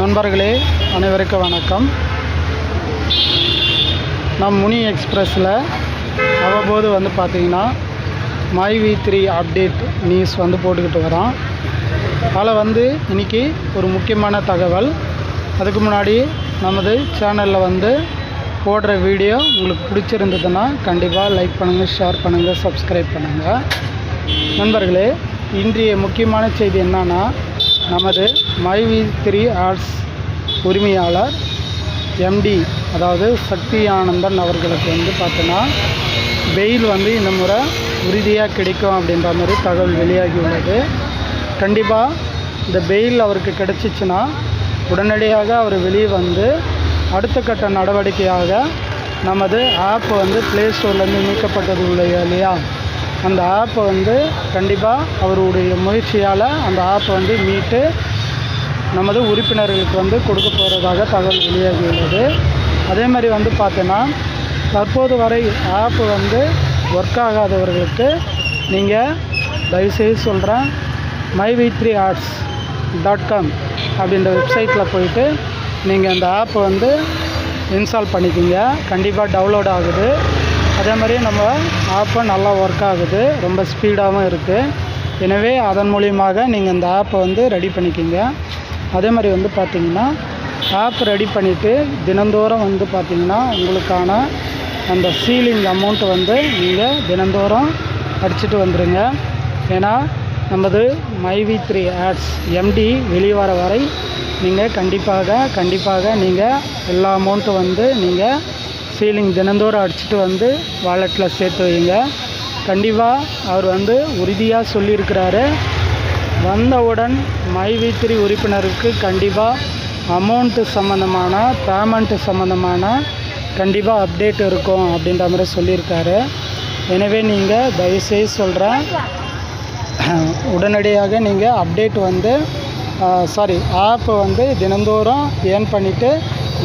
நண்பர்களே அனைவருக்கும் வணக்கம். நம் முனி எக்ஸ்பிரஸில் அவ்வப்போது வந்து பார்த்திங்கன்னா my V three update news வந்து போட்டுக்கிட்டு வரோம் அதில் வந்து இன்றைக்கி ஒரு முக்கியமான தகவல். அதுக்கு முன்னாடி நமது சேனலில் வந்து போடுற வீடியோ உங்களுக்கு பிடிச்சிருந்ததுன்னா கண்டிப்பாக லைக் பண்ணுங்கள் ஷேர் பண்ணுங்கள் சப்ஸ்கிரைப் பண்ணுங்கள் நண்பர்களே இன்றைய முக்கியமான செய்தி என்னன்னா நமது மைவி த்ரீ ஆர்ட்ஸ் உரிமையாளர் எம்டி அதாவது சக்தி ஆனந்தன் அவர்களுக்கு வந்து பார்த்தோன்னா பெயில் வந்து இந்த முறை உறுதியாக கிடைக்கும் அப்படின்ற மாதிரி தகவல் வெளியாகி உள்ளது. கண்டிப்பாக இந்த பெயில் அவருக்கு கிடைச்சிச்சுன்னா உடனடியாக அவர் வெளியே வந்து அடுத்த கட்ட நடவடிக்கையாக நமது ஆப் வந்து ப்ளே ஸ்டோர்லேருந்து நீக்கப்பட்டது இல்லையா இல்லையா? அந்த ஆப்பை வந்து கண்டிப்பாக அவருடைய முயற்சியால் அந்த ஆப்பை வந்து மீட்டு நமது உறுப்பினர்களுக்கு வந்து கொடுக்க போகிறதாக தகவல் வெளியாகியுள்ளது. அதே மாதிரி வந்து பார்த்தோன்னா தற்போது வரை ஆப் வந்து ஒர்க் ஆகாதவர்களுக்கு நீங்கள் தயவுசெய்து சொல்கிறேன் my V three arts dot com அப்படின்ற வெப்சைட்டில் போயிட்டு நீங்கள் அந்த ஆப்பை வந்து இன்ஸ்டால் பண்ணிக்கிங்க. கண்டிப்பாக டவுன்லோட் ஆகுது. அதே மாதிரி நம்ம ஆப்பை நல்லா ஒர்க் ஆகுது. ரொம்ப ஸ்பீடாகவும் இருக்குது எனவே அதன் மூலியமாக நீங்கள் இந்த ஆப்பை வந்து ரெடி பண்ணிக்கிங்க. அதே மாதிரி வந்து பார்த்திங்கன்னா ஆப் ரெடி பண்ணிவிட்டு தினந்தோறும் வந்து பார்த்திங்கன்னா உங்களுக்கான அந்த சீலிங் அமௌண்ட்டு வந்து நீங்கள் தினந்தோறும் அடிச்சுட்டு வந்துடுங்க ஏன்னா நமது மைவி த்ரீ ஆட்ஸ் எம்டி வெளியே வர வரை நீங்கள் கண்டிப்பாக கண்டிப்பாக நீங்கள் எல்லா அமௌண்ட்டும் வந்து நீங்கள் சீலிங் தினந்தோறும் அடிச்சுட்டு வந்து வாலெட்டில் சேர்த்து வைங்க கண்டிப்பாக அவர் வந்து உறுதியாக சொல்லியிருக்கிறாரு. வந்தவுடன் மைவி த்ரீ உறுப்பினருக்கு கண்டிப்பாக அமௌண்ட்டு சம்மந்தமான பேமெண்ட்டு சம்மந்தமான கண்டிப்பாக அப்டேட் இருக்கும் அப்படின்ற மாதிரி சொல்லியிருக்காரு. எனவே நீங்கள் தயவுசெய்து சொல்கிறேன் உடனடியாக நீங்கள் அப்டேட் வந்து சாரி ஆப்பை வந்து தினந்தோறும் ஏர்ன் பண்ணிவிட்டு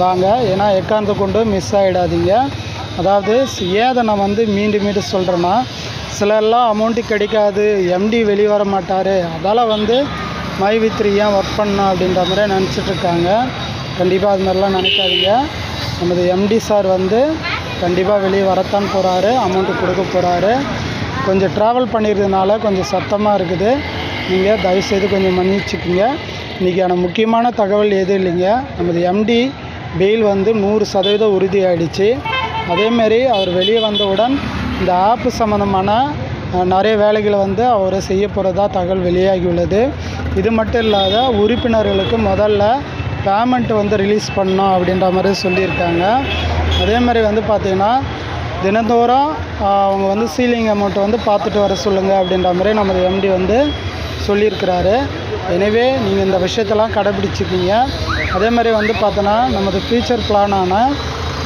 வாங்க. ஏன்னா எக்காந்து கொண்டு மிஸ் ஆகிடாதீங்க அதாவது ஏதை நான் வந்து மீண்டும் மீண்டும் சொல்கிறேன்னா சிலர்லாம் அமௌண்ட்டு கிடைக்காது எம்டி வெளியே வர மாட்டார். அதால் வந்து மை வித்ரி ஏன் ஒர்க் பண்ணணும் அப்படின்ற மாதிரி நினச்சிட்டு இருக்காங்க. கண்டிப்பாக அது மாதிரிலாம் நினைக்காதீங்க. நமது எம்டி சார் வந்து கண்டிப்பாக வெளியே வரத்தான் போகிறாரு அமௌண்ட்டு கொடுக்க போகிறாரு கொஞ்சம் ட்ராவல் பண்ணியிருந்ததுனால கொஞ்சம் சத்தமாக இருக்குது. நீங்கள் தயவுசெய்து கொஞ்சம் மன்னிச்சுக்குங்க. இன்றைக்கான முக்கியமான தகவல் எதுவும் இல்லைங்க? நமது எம்டி பெயில் வந்து நூறு சதவீதம் உறுதி ஆயிடுச்சு அதேமாரி அவர் வெளியே வந்தவுடன் இந்த ஆப்பு சம்மந்தமான நிறைய வேலைகளை வந்து அவர் செய்ய போகிறதா தகவல் வெளியாகியுள்ளது இது மட்டும் இல்லாத உறுப்பினர்களுக்கு முதல்ல பேமெண்ட் வந்து ரிலீஸ் பண்ணோம் அப்படின்ற மாதிரி சொல்லியிருக்காங்க. அதே மாதிரி வந்து பார்த்திங்கன்னா தினந்தோறும் அவங்க வந்து சீலிங் அமௌண்ட்டை வந்து பார்த்துட்டு வர சொல்லுங்கள் அப்படின்ற மாதிரி நமது எம்டி வந்து சொல்லியிருக்கிறாரு. எனவே நீங்கள் இந்த விஷயத்தெல்லாம் கடைபிடிச்சிக்கிங்க. அதே மாதிரி வந்து பார்த்தோன்னா நமது ஃபியூச்சர் பிளானான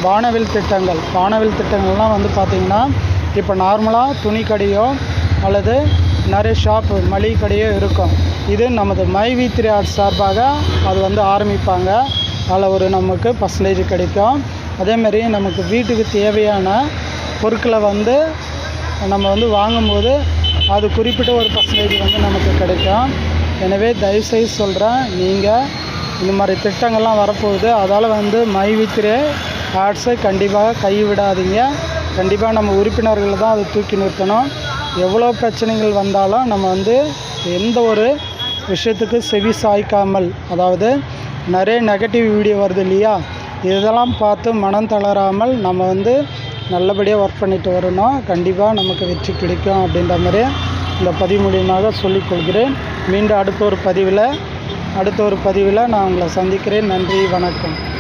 வானவில் திட்டங்கள் வானவில் திட்டங்கள்லாம் வந்து பார்த்திங்கன்னா இப்போ நார்மலாக துணி கடையோ அல்லது நிறைய ஷாப்பு மளிகை கடையோ இருக்கும். இது நமது மை வி த்ரீ ஆர்ட்ஸ் சார்பாக அது வந்து ஆரம்பிப்பாங்க. அதில் ஒரு நமக்கு பர்சன்டேஜ் கிடைக்கும். அதேமாரி நமக்கு வீட்டுக்கு தேவையான பொருட்களை வந்து நம்ம வந்து வாங்கும்போது அது குறிப்பிட்ட ஒரு பர்சன்டேஜ் வந்து நமக்கு கிடைக்கும். எனவே தயவுசெய்து சொல்கிறேன் நீங்கள் இந்த மாதிரி திட்டங்கள்லாம் வரப்போகுது. அதால் வந்து மை வித்திரே ஆர்ட்ஸை கண்டிப்பாக கைவிடாதீங்க. கண்டிப்பாக நம்ம உறுப்பினர்களை தான் அதை தூக்கி நிறுத்தணும். எவ்வளோ பிரச்சனைகள் வந்தாலும் நம்ம வந்து எந்த ஒரு விஷயத்துக்கு செவி சாய்க்காமல் அதாவது நிறைய நெகட்டிவ் வீடியோ வருது இல்லையா? இதெல்லாம் பார்த்து மனம் தளராமல் நம்ம வந்து நல்லபடியாக ஒர்க் பண்ணிட்டு வரணும். கண்டிப்பாக நமக்கு வெற்றி கிடைக்கும் அப்படின்ற மாதிரி இந்த பதிவு மூலியமாக சொல்லிக்கொள்கிறேன் மீண்டும் அடுத்த ஒரு பதிவில் அடுத்த ஒரு பதிவில் நான் உங்களை சந்திக்கிறேன். நன்றி வணக்கம்.